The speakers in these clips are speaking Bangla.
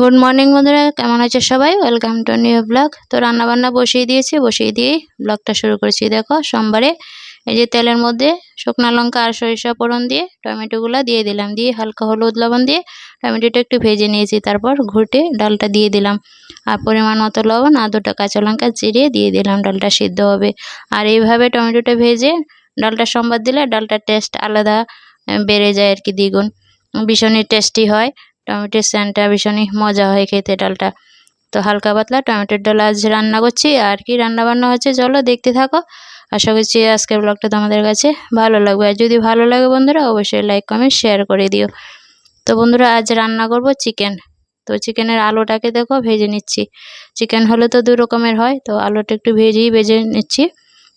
গুড মর্নিং বন্ধুরা। কেমন আছে সবাই? ওয়েলকাম টু নিউ ব্লগ তো রান্না বান্না বসিয়ে দিয়েছি, বসিয়ে দিয়ে ব্লগটা শুরু করেছি। দেখো, সোমবারে এই যে তেলের মধ্যে শুকনো লঙ্কা আর সরিষা ফোড়ন দিয়ে টমেটোগুলো দিয়ে দিলাম। দিয়ে হালকা হলুদ লবণ দিয়ে টমেটোটা একটু ভেজে নিয়েছি। তারপর ঘুটে ডালটা দিয়ে দিলাম। আর পরিমাণ মতো লবণ আর দুটো কাঁচা লঙ্কা চিরিয়ে দিয়ে দিলাম। ডালটা সিদ্ধ হবে। আর এইভাবে টমেটোটা ভেজে ডালটা সোমবার দিলে ডালটার টেস্ট আলাদা বেড়ে যায় আর কি দ্বিগুণ। ভীষণই টেস্টি হয়। টমেটোর স্যানটা ভীষণই মজা হয় খেতে ডালটা। তো হালকা পাতলা টমেটোর ডাল আজ রান্না করছি। আর কি রান্না বান্না হচ্ছে চলো দেখতে থাকো। আশা করছি আজকের ব্লগটা তোমাদের কাছে ভালো লাগবে। আর যদি ভালো লাগে বন্ধুরা, অবশ্যই লাইক কমেন্ট শেয়ার করে দিও। তো বন্ধুরা, আজ রান্না করব চিকেন। তো চিকেনের আলুটাকে দেখো ভেজে নিচ্ছি। চিকেন হলে তো দু রকমের হয়, তো আলুটা একটু ভেজেই ভেজে নিচ্ছি।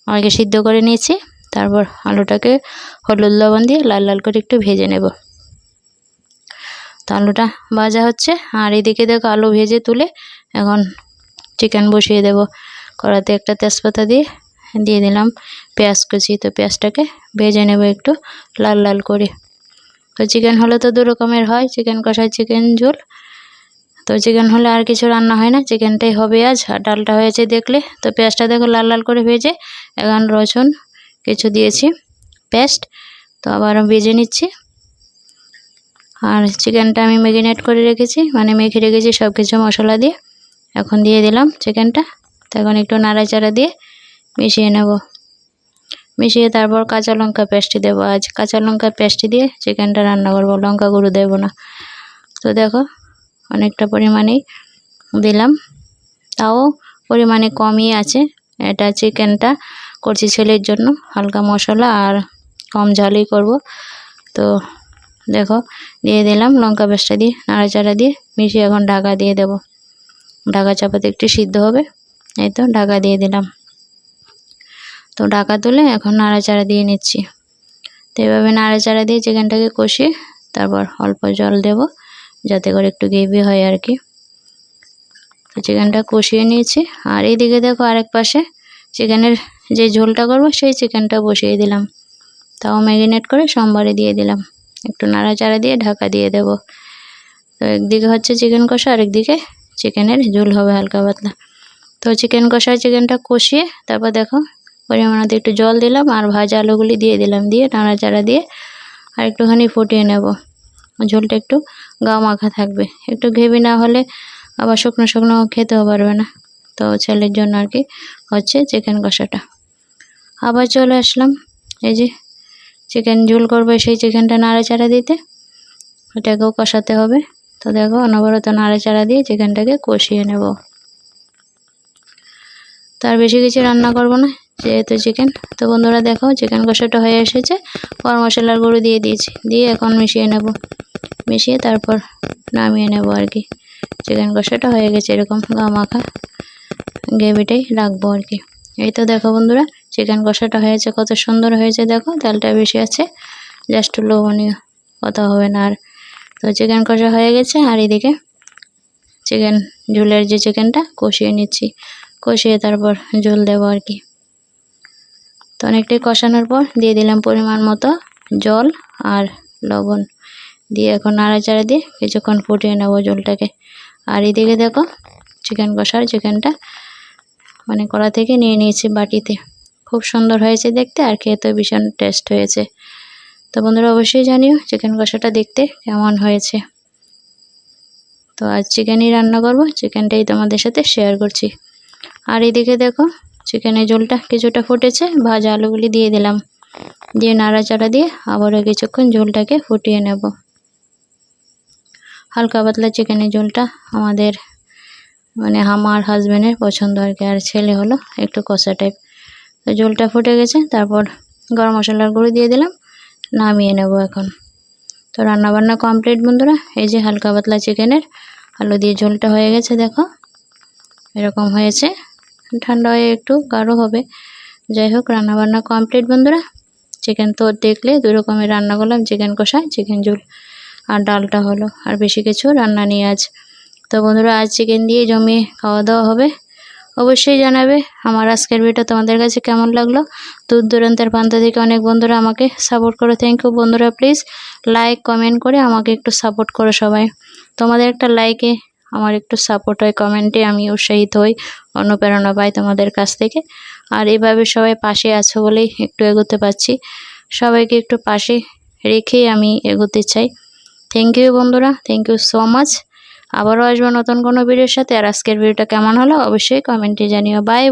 আমাকে সিদ্ধ করে নিয়েছি, তারপর আলুটাকে হলুদ লবণ দিয়ে লাল লাল করে একটু ভেজে নেব। আলুটা ভাজা হচ্ছে। আর এদিকে দেখো আলু ভেজে তুলে এখন চিকেন বসিয়ে দেব। কড়াতে একটা তেজপাতা দিয়ে দিয়ে দিলাম পেঁয়াজ কুচি। তো পেঁয়াজটাকে ভেজে নেব একটু লাল লাল করে। তো চিকেন হলে তো দু রকমের হয় চিকেন কষা চিকেন ঝোল। তো চিকেন হলে আর কিছু রান্না হয় না চিকেনটাই হবে আজ। আর ডালটা হয়েছে দেখলে। তো পেঁয়াজটা দেখো লাল লাল করে ভেজে এখন রসুন, কিছু দিয়েছি, পেস্ট। তো আবার ভেজে নিচ্ছি। আর চিকেনটা আমি ম্যারিনেট করে রেখেছি মানে মেখে রেখেছি সব কিছু মশলা দিয়ে। এখন দিয়ে দিলাম চিকেনটা, তো এখন একটু নাড়াচাড়া দিয়ে মিশিয়ে নেব। মিশিয়ে তারপর কাঁচা লঙ্কা পেস্টটি দেবো। আজ কাঁচা লঙ্কা পেস্টটি দিয়ে চিকেনটা রান্না করব, লঙ্কা গুঁড়ো দেবো না। তো দেখো, অনেকটা পরিমাণেই দিলাম। তাও পরিমাণে কমই আছে, এটা চিকেনটা করছি ছেলের জন্য, হালকা মশলা আর কম ঝালই করব। তো দেখো, দিয়ে দিলাম লঙ্কা পেস্টটা দিয়ে, নাড়াচাড়া দিয়ে, মিশিয়ে এখন ঢাকা দিয়ে দেব। ঢাকা চাপাতে একটু সিদ্ধ হবে, এই তো ঢাকা দিয়ে দিলাম। তো ঢাকা তুলে এখন নাড়াচাড়া দিয়ে নিচ্ছি। তো এভাবে নাড়াচাড়া দিয়ে চিকেনটাকে কষিয়ে তারপর অল্প জল দেব, যাতে করে একটু গ্রেভি হয় আর কি। তো চিকেনটা কষিয়ে নিয়েছি, আর এইদিকে দেখো আরেক পাশে চিকেনের যে ঝোলটা করব, সেই চিকেনটা বসিয়ে দিলাম। তাও ম্যারিনেট করে সোমবারে দিয়ে দিলাম। একটু নাড়াচাড়া দিয়ে ঢাকা দিয়ে দেব। তো একদিকে হচ্ছে চিকেন কষা আর একদিকে চিকেনের ঝোল হবে হালকা পাতলা। তো চিকেন কষা, চিকেনটা কষিয়ে তারপর দেখো পরিমাণ একটু জল দিলাম আর ভাজা আলুগুলি দিয়ে দিলাম, দিয়ে নাড়াচাড়া দিয়ে আর একটুখানি ফুটিয়ে নেব। ঝোলটা একটু গা মাখা থাকবে। একটু ঘেবি না হলে আবার শুকনো শুকনো খেতেও পারবে না। তো ছেলের জন্য আর কি হচ্ছে চিকেন কষাটা। আবার চলে আসলাম। এই যে চিকেন ঝোল করবে সেই চিকেনটা নাড়াচাড়া দিতে। ওটাকেও কষাতে হবে। তো দেখো, অনবরত নাড়াচাড়া দিয়ে চিকেনটাকে কষিয়ে নেব। তার বেশি কিছু রান্না করব না, যেহেতু চিকেন তো বন্ধুরা দেখো চিকেন কষাটা হয়ে এসেছে। গরম মশলার গুঁড়ো দিয়ে দিয়েছি। দিয়ে এখন মিশিয়ে নেব। মিশিয়ে তারপর নামিয়ে নেব আর কি। চিকেন কষাটা হয়ে গেছে এরকম গা মাখা। গ্রেভিটাই রাখব আর কি। এই তো দেখো বন্ধুরা চিকেন কষাটা হয়েছে, কত সুন্দর হয়েছে, দেখো, তেলটা বেশি আছে জাস্ট লোভনীয়, কথা হবে না আর। তো চিকেন কষা হয়ে গেছে, আর এদিকে চিকেন ঝোলের যে চিকেনটা কষিয়ে নিচ্ছি। কষিয়ে তারপর ঝোল দেবো আর কি। তো অনেকটাই কষানোর পর দিয়ে দিলাম পরিমাণ মতো জল আর লবণ। দিয়ে এখন নাড়াচাড়া দিয়ে কিছুক্ষণ ফুটিয়ে নেব জলটাকে আর এদিকে দেখো চিকেন কষার চিকেনটা মানে কড়া থেকে নিয়ে নিয়েছি বাটিতে। খুব সুন্দর হয়েছে দেখতে আর খেতে ভীষণ টেস্ট হয়েছে। তো বন্ধুরা অবশ্যই জানিও চিকেন কষাটা দেখতে কেমন হয়েছে। তো আজ চিকেনই রান্না করব চিকেনটাই তোমাদের সাথে শেয়ার করছি। আর এদিকে দেখো চিকেনের ঝোলটা কিছুটা ফুটেছে, ভাজা আলুগুলি দিয়ে দিলাম। দিয়ে নাড়াচাড়া দিয়ে আবারও কিছুক্ষণ ঝোলটাকে ফুটিয়ে নেব। হালকা পাতলা চিকেনের ঝোলটা আমাদের মানে আমার হাজব্যান্ডের পছন্দ আর কি, আর ছেলে হলো একটু কষা টাইপ তো ঝোলটা ফুটে গেছে, তারপর গরম মশলার গুঁড়ো দিয়ে দিলাম, নামিয়ে নেব এখন। তো রান্নাবান্না কমপ্লিট বন্ধুরা, এই যে হালকা পাতলা চিকেনের আলু দিয়ে ঝোলটা হয়ে গেছে, দেখো। এরকম হয়েছে, ঠান্ডা হয়ে একটু গাঢ় হবে। যাই হোক, রান্নাবান্না কমপ্লিট বন্ধুরা। চিকেন তো দেখলে দু রকমের রান্না করলাম, চিকেন কষা চিকেন ঝোল আর ডালটা হলো, আর বেশি কিছু রান্না নিয়ে আজ। তো বন্ধুরা, আজ চিকেন দিয়ে জমিয়ে খাওয়া দাওয়া হবে। অবশ্যই জানাবে আমার আজকের ভিডিও তোমাদের কাছে কেমন লাগল? দূর দূরান্তের প্রান্ত থেকে অনেক বন্ধুরা আমাকে সাপোর্ট করো। থ্যাংক ইউ বন্ধুরা প্লিজ লাইক কমেন্ট করে আমাকে একটু সাপোর্ট করো সবাই। তোমাদের একটা লাইকে আমার একটু সাপোর্ট হয় কমেন্টে আমি উৎসাহিত হই, অনুপ্রেরণা পাই তোমাদের কাছ থেকে। আর এভাবে সবাই পাশে আছো বলেই একটু এগোতে পারছি। সবাইকে একটু পাশে রেখেই আমি এগোতে চাই। থ্যাংক ইউ বন্ধুরা থ্যাংক ইউ সো মাচ আবারও আসব নতুন কোনো ভিডিওর সাথে। আর আজকের ভিডিওটা কেমন হলো? অবশ্যই কমেন্টে জানিও। বাই